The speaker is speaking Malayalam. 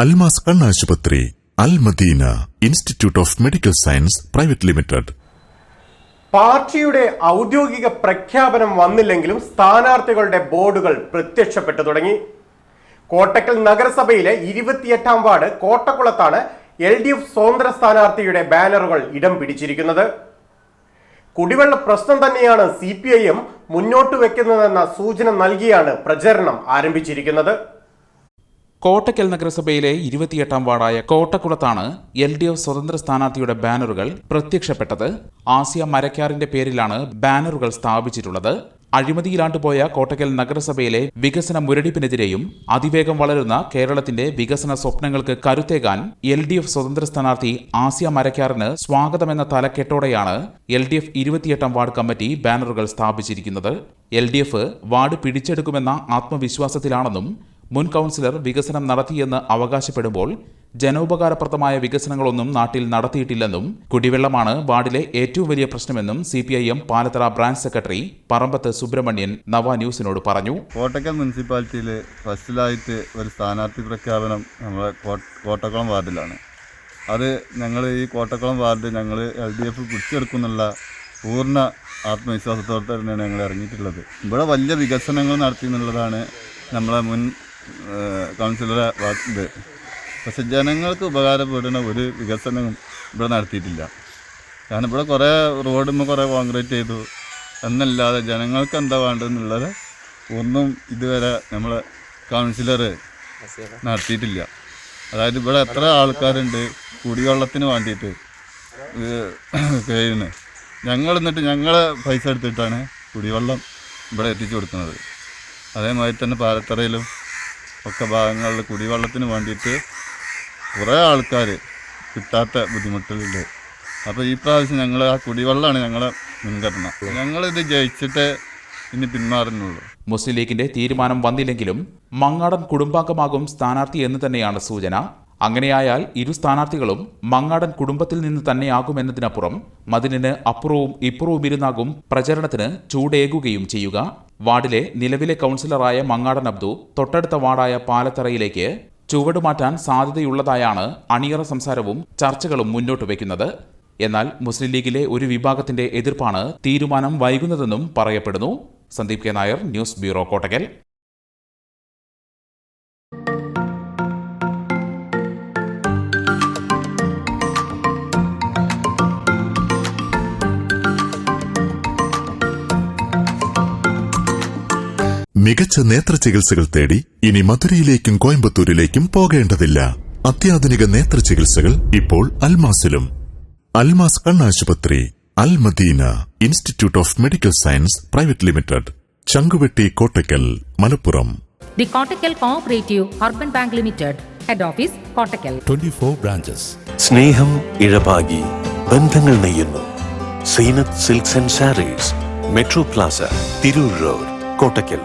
അൽമാസ് കണ്ണാശുപത്രി Al Madina institute of medical science private limited. പാർട്ടിയുടെ ഔദ്യോഗിക പ്രഖ്യാപനം വന്നില്ലെങ്കിലും സ്ഥാനാർത്ഥികളുടെ ബോർഡുകൾ പ്രത്യക്ഷപ്പെട്ടു തുടങ്ങി. കോട്ടക്കൽ നഗരസഭയിലെ ഇരുപത്തിയെട്ടാം വാർഡ് കോട്ടക്കുളത്താണ് എൽ ഡി എഫ് സ്വതന്ത്ര സ്ഥാനാർത്ഥിയുടെ ബാനറുകൾ ഇടം പിടിച്ചിരിക്കുന്നത്. കുടിവെള്ള പ്രശ്നം തന്നെയാണ് സി പി ഐ എം മുന്നോട്ട് വെക്കുന്നതെന്ന സൂചന നൽകിയാണ് പ്രചരണം ആരംഭിച്ചിരിക്കുന്നത്. കോട്ടക്കൽ നഗരസഭയിലെ ഇരുപത്തിയെട്ടാം വാർഡായ കോട്ടക്കുളത്താണ് എൽ ഡി എഫ് സ്വതന്ത്ര സ്ഥാനാർത്ഥിയുടെ ബാനറുകൾ പ്രത്യക്ഷപ്പെട്ടത്. ആസിയ മരക്കാറിന്റെ പേരിലാണ് ബാനറുകൾ സ്ഥാപിച്ചിട്ടുള്ളത്. അഴിമതിയിലാണ്ടുപോയ കോട്ടക്കൽ നഗരസഭയിലെ വികസന മുരടിപ്പിനെതിരെയും അതിവേഗം വളരുന്ന കേരളത്തിന്റെ വികസന സ്വപ്നങ്ങൾക്ക് കരുത്തേകാൻ എൽ ഡി എഫ് സ്വതന്ത്ര സ്ഥാനാർത്ഥി ആസിയ മരക്കാറിന് സ്വാഗതമെന്ന തലക്കെട്ടോടെയാണ് എൽ ഡി എഫ് ഇരുപത്തിയെട്ടാം വാർഡ് കമ്മിറ്റി ബാനറുകൾ സ്ഥാപിച്ചിരിക്കുന്നത്. എൽ ഡി എഫ് വാർഡ് പിടിച്ചെടുക്കുമെന്ന ആത്മവിശ്വാസത്തിലാണെന്നും മുൻ കൗൺസിലർ വികസനം നടത്തിയെന്ന് അവകാശപ്പെടുമ്പോൾ ജനോപകാരപ്രദമായ വികസനങ്ങളൊന്നും നാട്ടിൽ നടത്തിയിട്ടില്ലെന്നും കുടിവെള്ളമാണ് വാർഡിലെ ഏറ്റവും വലിയ പ്രശ്നമെന്നും C P I M Palathara branch secretary Parambath Subramanian നവാ ന്യൂസിനോട് പറഞ്ഞു. കോട്ടക്കൽ മുനിസിപ്പാലിറ്റിയിൽ ഫസ്റ്റിലായിട്ട് ഒരു സ്ഥാനാർത്ഥി പ്രഖ്യാപനം നമ്മളെ കോ- കോട്ടക്കുളം വാർഡിലാണ്. അത് ഞങ്ങൾ ഈ കോട്ടക്കുളം വാർഡ് ഞങ്ങൾ എൽ ഡി എഫ് പിടിച്ചെടുക്കുന്നുള്ള പൂർണ ആത്മവിശ്വാസത്തോടെ തന്നെയാണ് ഞങ്ങൾ ഇറങ്ങിയിട്ടുള്ളത്. ഇവിടെ വലിയ വികസനങ്ങൾ നടത്തി എന്നുള്ളതാണ് നമ്മളെ മുൻ കൗൺസിലറെ ഇത് പക്ഷെ ജനങ്ങൾക്ക് ഉപകാരപ്പെടുന്ന ഒരു വികസനവും ഇവിടെ നടത്തിയിട്ടില്ല. കാരണം ഇവിടെ കുറേ റോഡുമ്പോൾ കുറേ കോൺക്രീറ്റ് ചെയ്തു. എന്നല്ലാതെ ജനങ്ങൾക്ക് എന്താ വേണ്ടതെന്നുള്ളത് ഒന്നും ഇതുവരെ നമ്മളെ കൗൺസിലർ നടത്തിയിട്ടില്ല. അതായത് ഇവിടെ എത്ര ആൾക്കാരുണ്ട് കുടിവെള്ളത്തിന് വേണ്ടിയിട്ട് കഴിയുന്നത് ഞങ്ങൾ എന്നിട്ട് ഞങ്ങളെ പൈസ എടുത്തിട്ടാണ് കുടിവെള്ളം ഇവിടെ എത്തിച്ചു കൊടുക്കുന്നത്. അതേമാതിരി തന്നെ പാലത്തറയിലും ഒക്കെ ഭാഗങ്ങളിൽ കുടിവെള്ളത്തിന് വേണ്ടിയിട്ട് കുറേ ആൾക്കാർ കിട്ടാത്ത ബുദ്ധിമുട്ടുകളുണ്ട് അപ്പോൾ ഈ പ്രാവശ്യം ഞങ്ങൾ ആ കുടിവെള്ളമാണ് ഞങ്ങളെ മുൻഗണന. ഞങ്ങളിത് ജയിച്ചിട്ട് ഇനി പിന്മാറുന്നുള്ളൂ. മുസ്ലിം ലീഗിന്റെ തീരുമാനം വന്നില്ലെങ്കിലും മങ്ങാടൻ കുടുംബാംഗമാകും സ്ഥാനാർത്ഥി എന്ന് തന്നെയാണ് സൂചന. അങ്ങനെയായാൽ ഇരു സ്ഥാനാർത്ഥികളും മങ്ങാടൻ കുടുംബത്തിൽ നിന്ന് തന്നെയാകുമെന്നതിനപ്പുറം മതിലിന് അപ്പുറവും ഇരുന്നാകും പ്രചരണത്തിന് ചൂടേകുകയും ചെയ്യുക. വാർഡിലെ നിലവിലെ കൗൺസിലറായ മങ്ങാടൻ അബ്ദു തൊട്ടടുത്ത വാർഡായ പാലത്തറയിലേക്ക് ചുവടുമാറ്റാൻ സാധ്യതയുള്ളതായാണ് അണിയറ സംസാരവും ചർച്ചകളും മുന്നോട്ട് വയ്ക്കുന്നത്. എന്നാൽ മുസ്ലിം ലീഗിലെ ഒരു വിഭാഗത്തിന്റെ എതിർപ്പാണ് തീരുമാനം വൈകുന്നതെന്നും പറയപ്പെടുന്നു. Sandeep K Nair news bureau Kottakkal. മികച്ച നേത്ര ചികിത്സകൾ തേടി ഇനി മധുരയിലേക്കും കോയമ്പത്തൂരിലേക്കും പോകേണ്ടതില്ല. അത്യാധുനിക നേത്ര ചികിത്സകൾ ഇപ്പോൾ അൽമാസിലും. അൽമാസ് കണ്ണാശുപത്രി Al Madina institute of medical science private limited Changuvetty Kottakkal Malappuram. The Kottakkal cooperative urban bank limited head office Kottakkal. Twenty 24 branches. സ്നേഹം ഇഴപാകി ബന്ധങ്ങൾ നെയ്യുന്നു. Zeenath silks and sarees metro plaza Tirur road Kottakkal